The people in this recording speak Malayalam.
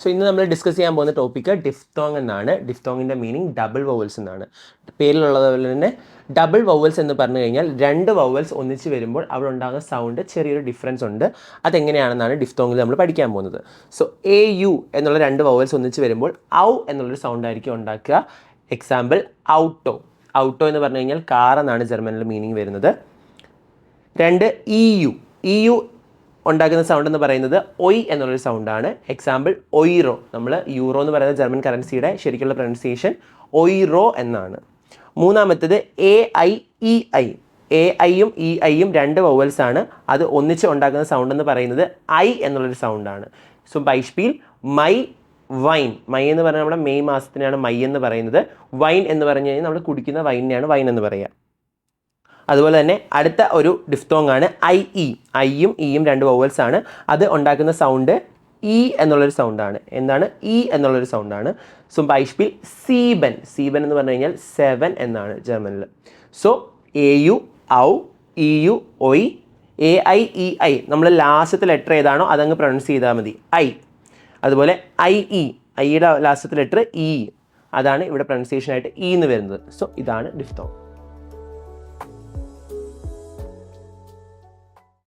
സോ ഇന്ന് നമ്മൾ ഡിസ്കസ് ചെയ്യാൻ പോകുന്ന ടോപ്പിക്ക് ഡിഫ്തോങ് എന്നാണ്. ഡിഫ്തോങ്ങിന്റെ മീനിങ് ഡബിൾ വവൽസ് എന്നാണ്. പേരിലുള്ളതുപോലെ തന്നെ ഡബിൾ വവൽസ് എന്ന് പറഞ്ഞു കഴിഞ്ഞാൽ രണ്ട് വവൽസ് ഒന്നിച്ച് വരുമ്പോൾ അവിടെ ഉണ്ടാകുന്ന സൗണ്ട് ചെറിയൊരു ഡിഫറൻസ് ഉണ്ട്. അതെങ്ങനെയാണെന്നാണ് ഡിഫ്തോങ്ങിൽ നമ്മൾ പഠിക്കാൻ പോകുന്നത്. സോ എ യു എന്നുള്ള രണ്ട് വവൽസ് ഒന്നിച്ച് വരുമ്പോൾ ഔ എന്നുള്ളൊരു സൗണ്ട് ആയിരിക്കും ഉണ്ടാക്കുക. എക്സാമ്പിൾ ഔട്ടോ. ഔട്ടോ എന്ന് പറഞ്ഞു കഴിഞ്ഞാൽ കാർ എന്നാണ് ജർമ്മനിൽ മീനിങ് വരുന്നത്. രണ്ട് ഇ യു ഇ യു ഉണ്ടാക്കുന്ന സൗണ്ട് എന്ന് പറയുന്നത് ഒയ് എന്നുള്ളൊരു സൗണ്ടാണ് എക്സാമ്പിൾ ഒയ്റോ നമ്മൾ യൂറോ എന്ന് പറയുന്ന ജർമ്മൻ കറൻസിയുടെ ശരിക്കുള്ള പ്രൊനൗൺസിയേഷൻ ഒയ്റോ എന്നാണ്. മൂന്നാമത്തേത് A I E I A ഐയും ഇ ഐയും രണ്ട് വവൽസ് ആണ്. അത് ഒന്നിച്ച് ഉണ്ടാക്കുന്ന സൗണ്ട് എന്ന് പറയുന്നത് ഐ എന്നുള്ളൊരു സൗണ്ടാണ് സോ ബൈഷ്പീൽ മൈ വൈൻ മൈ എന്ന് പറഞ്ഞാൽ നമ്മുടെ മെയ് മാസത്തിനാണ് മൈ എന്ന് പറയുന്നത്. വൈൻ എന്ന് പറഞ്ഞു കഴിഞ്ഞാൽ നമ്മൾ കുടിക്കുന്ന വൈനിനെയാണ് വൈൻ എന്ന് പറയുക. അതുപോലെ തന്നെ അടുത്ത ഒരു ഡിഫ്തോങ് ആണ് ഐ ഇ ഐയും ഇയും രണ്ട് വോവൽസ് ആണ്. അത് ഉണ്ടാക്കുന്ന സൗണ്ട് ഇ എന്നുള്ളൊരു സൗണ്ടാണ് എന്താണ് ഇ എന്നുള്ളൊരു സൗണ്ടാണ് സോ ബൈഷ്പിൽ സീബൻ സീബൻ എന്ന് പറഞ്ഞു കഴിഞ്ഞാൽ സെവൻ എന്നാണ് ജർമ്മനിൽ സോ എ യു ഔ ഇ യു ഒയ് എ ഐ ഇ ഐ നമ്മൾ ലാസ്റ്റത്തെ ലെറ്റർ ഏതാണോ അതങ്ങ് പ്രൊണൗൺസ് ചെയ്താൽ മതി. ഐ അതുപോലെ ഐ ഇ ഐയുടെ ലാസ്റ്റത്തെ ലെറ്റർ ഇ അതാണ് ഇവിടെ പ്രൊണൗൺസിയേഷൻ ആയിട്ട് ഇ എന്ന് വരുന്നത്. സോ ഇതാണ് ഡിഫ്തോങ്